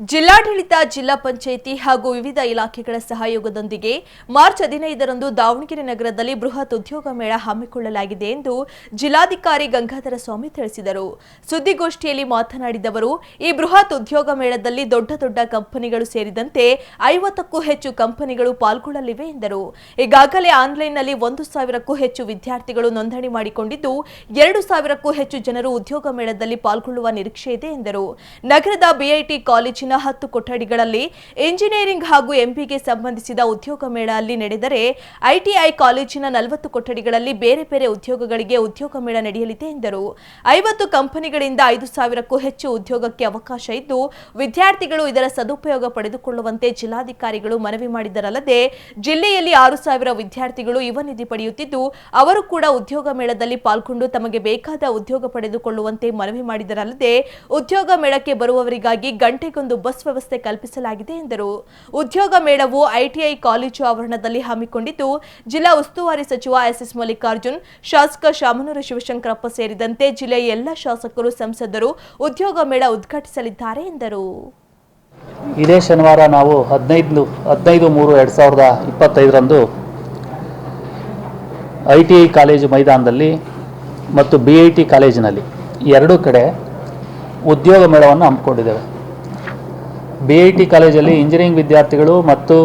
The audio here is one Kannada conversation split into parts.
ಜಿಲ್ಲಾಡಳಿತ, ಜಿಲ್ಲಾ ಪಂಚಾಯಿತಿ ಹಾಗೂ ವಿವಿಧ ಇಲಾಖೆಗಳ ಸಹಯೋಗದೊಂದಿಗೆ ಮಾರ್ಚ್ ಹದಿನೈದರಂದು ದಾವಣಗೆರೆ ನಗರದಲ್ಲಿ ಬೃಹತ್ ಉದ್ಯೋಗ ಮೇಳ ಹಮ್ಮಿಕೊಳ್ಳಲಾಗಿದೆ ಎಂದು ಜಿಲ್ಲಾಧಿಕಾರಿ ಗಂಗಾಧರ ಸ್ವಾಮಿ ತಿಳಿಸಿದರು. ಸುದ್ದಿಗೋಷ್ಠಿಯಲ್ಲಿ ಮಾತನಾಡಿದ ಅವರು, ಈ ಬೃಹತ್ ಉದ್ಯೋಗ ಮೇಳದಲ್ಲಿ ದೊಡ್ಡ ದೊಡ್ಡ ಕಂಪನಿಗಳು ಸೇರಿದಂತೆ ಐವತ್ತಕ್ಕೂ ಹೆಚ್ಚು ಕಂಪನಿಗಳು ಪಾಲ್ಗೊಳ್ಳಲಿವೆ ಎಂದರು. ಈಗಾಗಲೇ ಆನ್ಲೈನ್ನಲ್ಲಿ ಒಂದು ಸಾವಿರಕ್ಕೂ ಹೆಚ್ಚು ವಿದ್ಯಾರ್ಥಿಗಳು ನೋಂದಣಿ ಮಾಡಿಕೊಂಡಿದ್ದು, ಎರಡು ಸಾವಿರಕ್ಕೂ ಹೆಚ್ಚು ಜನರು ಉದ್ಯೋಗ ಮೇಳದಲ್ಲಿ ಪಾಲ್ಗೊಳ್ಳುವ ನಿರೀಕ್ಷೆ ಇದೆ ಎಂದರು. ನಗರದ ಬಿಐಟಿ ಕಾಲೇಜಿನ ಹತ್ತು ಕೊಠಡಿಗಳಲ್ಲಿ ಇಂಜಿನಿಯರಿಂಗ್ ಹಾಗೂ ಎಂಪಿಗೆ ಸಂಬಂಧಿಸಿದ ಉದ್ಯೋಗ ಮೇಳ ಅಲ್ಲಿ ನಡೆದರೆ ಐಟಿಐ ಕಾಲೇಜಿನ ನಲವತ್ತು ಕೊಠಡಿಗಳಲ್ಲಿ ಬೇರೆ ಬೇರೆ ಉದ್ಯೋಗಗಳಿಗೆ ಉದ್ಯೋಗ ಮೇಳ ನಡೆಯಲಿದೆ ಎಂದರು. ಐವತ್ತು ಕಂಪನಿಗಳಿಂದ ಐದು ಸಾವಿರಕ್ಕೂ ಹೆಚ್ಚು ಉದ್ಯೋಗಕ್ಕೆ ಅವಕಾಶ ಇದ್ದು, ವಿದ್ಯಾರ್ಥಿಗಳು ಇದರ ಸದುಪಯೋಗ ಪಡೆದುಕೊಳ್ಳುವಂತೆ ಜಿಲ್ಲಾಧಿಕಾರಿಗಳು ಮನವಿ ಮಾಡಿದರಲ್ಲದೆ ಜಿಲ್ಲೆಯಲ್ಲಿ ಆರು ಸಾವಿರ ವಿದ್ಯಾರ್ಥಿಗಳು ಯುವ ನಿಧಿ ಪಡೆಯುತ್ತಿದ್ದು, ಅವರು ಕೂಡ ಉದ್ಯೋಗ ಮೇಳದಲ್ಲಿ ಪಾಲ್ಗೊಂಡು ತಮಗೆ ಬೇಕಾದ ಉದ್ಯೋಗ ಪಡೆದುಕೊಳ್ಳುವಂತೆ ಮನವಿ ಮಾಡಿದರಲ್ಲದೆ ಉದ್ಯೋಗ ಮೇಳಕ್ಕೆ ಬರುವವರಿಗಾಗಿ ಗಂಟೆಗೊಂದು ಬಸ್ ವ್ಯವಸ್ಥೆ ಕಲ್ಪಿಸಲಾಗಿದೆ ಎಂದರು. ಉದ್ಯೋಗ ಮೇಳವು ಐಟಿಐ ಕಾಲೇಜು ಆವರಣದಲ್ಲಿ ಹಮ್ಮಿಕೊಂಡಿದ್ದು, ಜಿಲ್ಲಾ ಉಸ್ತುವಾರಿ ಸಚಿವ ಎಸ್ಎಸ್ ಮಲ್ಲಿಕಾರ್ಜುನ್, ಶಾಸಕ ಶಾಮನೂರು ಶಿವಶಂಕರಪ್ಪ ಸೇರಿದಂತೆ ಜಿಲ್ಲೆಯ ಎಲ್ಲ ಶಾಸಕರು, ಸಂಸದರು ಉದ್ಯೋಗ ಮೇಳ ಉದ್ಘಾಟಿಸಲಿದ್ದಾರೆ ಎಂದರು. ಇದೇ ಶನಿವಾರ ನಾವು ಹದಿನೈದು ಹದಿನೈದು ಮೂರು ಎರಡು ಸಾವಿರದ ಇಪ್ಪತ್ತೈದರಂದು ಐ ಟಿ ಐ ಕಾಲೇಜು ಮೈದಾನದಲ್ಲಿ ಮತ್ತು ಬಿ ಐ ಟಿ ಕಾಲೇಜಿನಲ್ಲಿ ಎರಡೂ ಕಡೆ ಉದ್ಯೋಗ ಮೇಳವನ್ನು ಹಮ್ಮಿಕೊಂಡಿದ್ದೇವೆ. ಬಿ ಐ ಟಿ ಕಾಲೇಜಲ್ಲಿ ಇಂಜಿನಿಯರಿಂಗ್ ವಿದ್ಯಾರ್ಥಿಗಳು ಮತ್ತು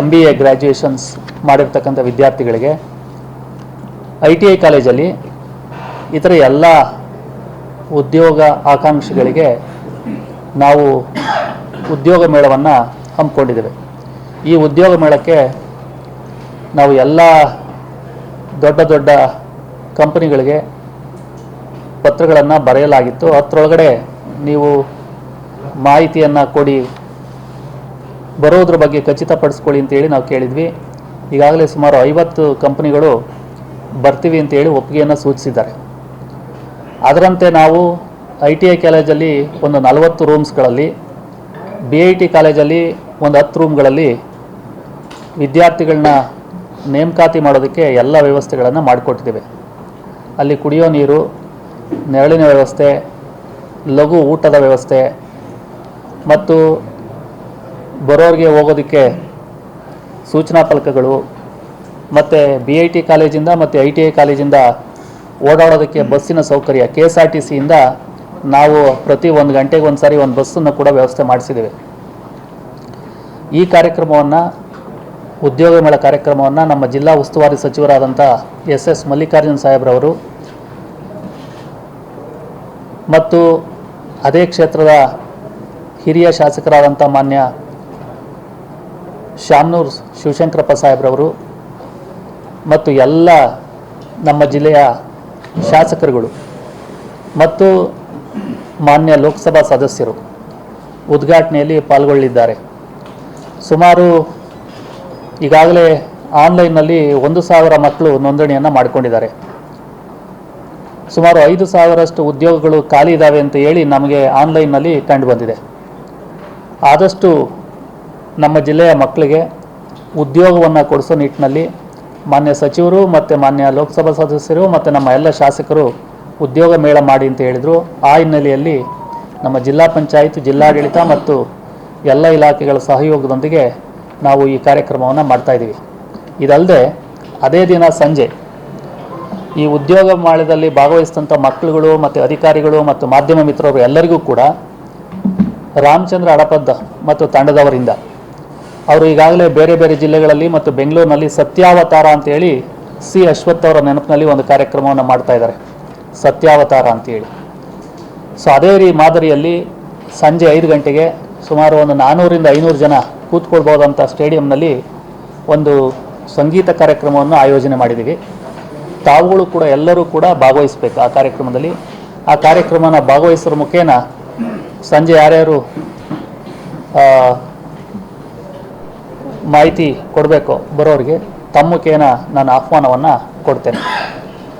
ಎಂ ಬಿ ಎ ಗ್ರ್ಯಾಜುಯೇಷನ್ಸ್ ಮಾಡಿರ್ತಕ್ಕಂಥ ವಿದ್ಯಾರ್ಥಿಗಳಿಗೆ ಐ ಟಿ ಐ ಕಾಲೇಜಲ್ಲಿ ಇತರ ಎಲ್ಲ ಉದ್ಯೋಗ ಆಕಾಂಕ್ಷಿಗಳಿಗೆ ನಾವು ಉದ್ಯೋಗ ಮೇಳವನ್ನು ಹಮ್ಮಿಕೊಂಡಿದ್ದೇವೆ. ಈ ಉದ್ಯೋಗ ಮೇಳಕ್ಕೆ ನಾವು ಎಲ್ಲ ದೊಡ್ಡ ದೊಡ್ಡ ಕಂಪನಿಗಳಿಗೆ ಪತ್ರಗಳನ್ನು ಬರೆಯಲಾಗಿತ್ತು. ಅದರೊಳಗಡೆ ನೀವು ಮಾಹಿತಿಯನ್ನು ಕೊಡಿ. ಬರೋದ್ರ ಬಗ್ಗೆ ಖಚಿತಪಡಿಸ್ಕೊಳ್ಳಿ ಅಂತೇಳಿ ನಾವು ಕೇಳಿದ್ವಿ. ಈಗಾಗಲೇ ಸುಮಾರು ಐವತ್ತು ಕಂಪ್ನಿಗಳು ಬರ್ತೀವಿ ಅಂತೇಳಿ ಒಪ್ಪಿಗೆಯನ್ನು ಸೂಚಿಸಿದ್ದಾರೆ. ಅದರಂತೆ ನಾವು ಐ ಟಿ ಐ ಕಾಲೇಜಲ್ಲಿ ಒಂದು ನಲವತ್ತು ರೂಮ್ಸ್ಗಳಲ್ಲಿ, ಬಿ ಐ ಟಿ ಕಾಲೇಜಲ್ಲಿ ಒಂದು ಹತ್ತು ರೂಮ್ಗಳಲ್ಲಿ ವಿದ್ಯಾರ್ಥಿಗಳನ್ನ ನೇಮಕಾತಿ ಮಾಡೋದಕ್ಕೆ ಎಲ್ಲ ವ್ಯವಸ್ಥೆಗಳನ್ನು ಮಾಡಿಕೊಟ್ಟಿದ್ದೇವೆ. ಅಲ್ಲಿ ಕುಡಿಯೋ ನೀರು, ನೆರಳಿನ ವ್ಯವಸ್ಥೆ, ಲಘು ಊಟದ ವ್ಯವಸ್ಥೆ ಮತ್ತು ಬರೋರಿಗೆ ಹೋಗೋದಕ್ಕೆ ಸೂಚನಾ ಫಲಕಗಳು ಮತ್ತು ಬಿ ಐ ಟಿ ಕಾಲೇಜಿಂದ ಮತ್ತು ಐ ಟಿ ಐ ಕಾಲೇಜಿಂದ ಓಡಾಡೋದಕ್ಕೆ ಬಸ್ಸಿನ ಸೌಕರ್ಯ. ಕೆ ಎಸ್ ಆರ್ ಟಿ ಸಿಯಿಂದ ನಾವು ಪ್ರತಿ ಒಂದು ಗಂಟೆಗೆ ಒಂದು ಸಾರಿ ಒಂದು ಬಸ್ಸನ್ನು ಕೂಡ ವ್ಯವಸ್ಥೆ ಮಾಡಿಸಿದ್ದೇವೆ. ಈ ಕಾರ್ಯಕ್ರಮವನ್ನು, ಉದ್ಯೋಗ ಮೇಳ ಕಾರ್ಯಕ್ರಮವನ್ನು ನಮ್ಮ ಜಿಲ್ಲಾ ಉಸ್ತುವಾರಿ ಸಚಿವರಾದಂಥ ಎಸ್ ಎಸ್ ಮಲ್ಲಿಕಾರ್ಜುನ್ ಸಾಹೇಬ್ರವರು ಮತ್ತು ಅದೇ ಕ್ಷೇತ್ರದ ಹಿರಿಯ ಶಾಸಕರಾದಂಥ ಮಾನ್ಯ ಶಾಮ್ನೂರ್ ಶಿವಶಂಕರಪ್ಪ ಸಾಹೇಬ್ರವರು ಮತ್ತು ಎಲ್ಲ ನಮ್ಮ ಜಿಲ್ಲೆಯ ಶಾಸಕರುಗಳು ಮತ್ತು ಮಾನ್ಯ ಲೋಕಸಭಾ ಸದಸ್ಯರು ಉದ್ಘಾಟನೆಯಲ್ಲಿ ಪಾಲ್ಗೊಳ್ಳಲಿದ್ದಾರೆ. ಸುಮಾರು ಈಗಾಗಲೇ ಆನ್ಲೈನ್ನಲ್ಲಿ ಒಂದು ಸಾವಿರ ಮಕ್ಕಳು ನೋಂದಣಿಯನ್ನು ಮಾಡಿಕೊಂಡಿದ್ದಾರೆ. ಸುಮಾರು ಐದು ಸಾವಿರಷ್ಟು ಉದ್ಯೋಗಗಳು ಖಾಲಿ ಇದ್ದಾವೆ ಅಂತ ಹೇಳಿ ನಮಗೆ ಆನ್ಲೈನ್ನಲ್ಲಿ ಕಂಡು ಬಂದಿದೆ. ಆದಷ್ಟು ನಮ್ಮ ಜಿಲ್ಲೆಯ ಮಕ್ಕಳಿಗೆ ಉದ್ಯೋಗವನ್ನು ಕೊಡಿಸೋ ನಿಟ್ಟಿನಲ್ಲಿ ಮಾನ್ಯ ಸಚಿವರು ಮತ್ತು ಮಾನ್ಯ ಲೋಕಸಭಾ ಸದಸ್ಯರು ಮತ್ತು ನಮ್ಮ ಎಲ್ಲ ಶಾಸಕರು ಉದ್ಯೋಗ ಮೇಳ ಮಾಡಿ ಅಂತ ಹೇಳಿದರು. ಆ ಹಿನ್ನೆಲೆಯಲ್ಲಿ ನಮ್ಮ ಜಿಲ್ಲಾ ಪಂಚಾಯತ್, ಜಿಲ್ಲಾಡಳಿತ ಮತ್ತು ಎಲ್ಲ ಇಲಾಖೆಗಳ ಸಹಯೋಗದೊಂದಿಗೆ ನಾವು ಈ ಕಾರ್ಯಕ್ರಮವನ್ನು ಮಾಡ್ತಾಯಿದ್ದೀವಿ ಇದಲ್ಲದೆ ಅದೇ ದಿನ ಸಂಜೆ ಈ ಉದ್ಯೋಗ ಮೇಳದಲ್ಲಿ ಭಾಗವಹಿಸಿದಂಥ ಮಕ್ಕಳುಗಳು ಮತ್ತು ಅಧಿಕಾರಿಗಳು ಮತ್ತು ಮಾಧ್ಯಮ ಮಿತ್ರರು ಎಲ್ಲರಿಗೂ ಕೂಡ ರಾಮಚಂದ್ರ ಅಡಪದ್ದ ಮತ್ತು ತಂಡದವರಿಂದ. ಅವರು ಈಗಾಗಲೇ ಬೇರೆ ಬೇರೆ ಜಿಲ್ಲೆಗಳಲ್ಲಿ ಮತ್ತು ಬೆಂಗಳೂರಿನಲ್ಲಿ ಸತ್ಯಾವತಾರ ಅಂತೇಳಿ ಸಿ ಅಶ್ವಥ್ ಅವರ ನೆನಪಿನಲ್ಲಿ ಒಂದು ಕಾರ್ಯಕ್ರಮವನ್ನು ಮಾಡ್ತಾ ಇದ್ದಾರೆ. ಸತ್ಯಾವತಾರ ಅಂತೇಳಿ ಸೊ ಅದೇ ರೀ ಮಾದರಿಯಲ್ಲಿ ಸಂಜೆ ಐದು ಗಂಟೆಗೆ ಸುಮಾರು ಒಂದು ನಾನ್ನೂರಿಂದ ಐನೂರು ಜನ ಕೂತ್ಕೊಳ್ಬೋದಂಥ ಸ್ಟೇಡಿಯಂನಲ್ಲಿ ಒಂದು ಸಂಗೀತ ಕಾರ್ಯಕ್ರಮವನ್ನು ಆಯೋಜನೆ ಮಾಡಿದ್ದೀವಿ. ತಾವುಗಳು ಕೂಡ ಎಲ್ಲರೂ ಕೂಡ ಭಾಗವಹಿಸಬೇಕು ಆ ಕಾರ್ಯಕ್ರಮದಲ್ಲಿ. ಆ ಕಾರ್ಯಕ್ರಮನ ಭಾಗವಹಿಸೋರ ಮುಖೇನ ಸಂಜೆ ಯಾರ್ಯಾರು ಮಾಹಿತಿ ಕೊಡಬೇಕು ಬರೋರಿಗೆ ತಮ್ಮ ಮುಖೇನ ನಾನು ಆಹ್ವಾನವನ್ನು ಕೊಡ್ತೇನೆ.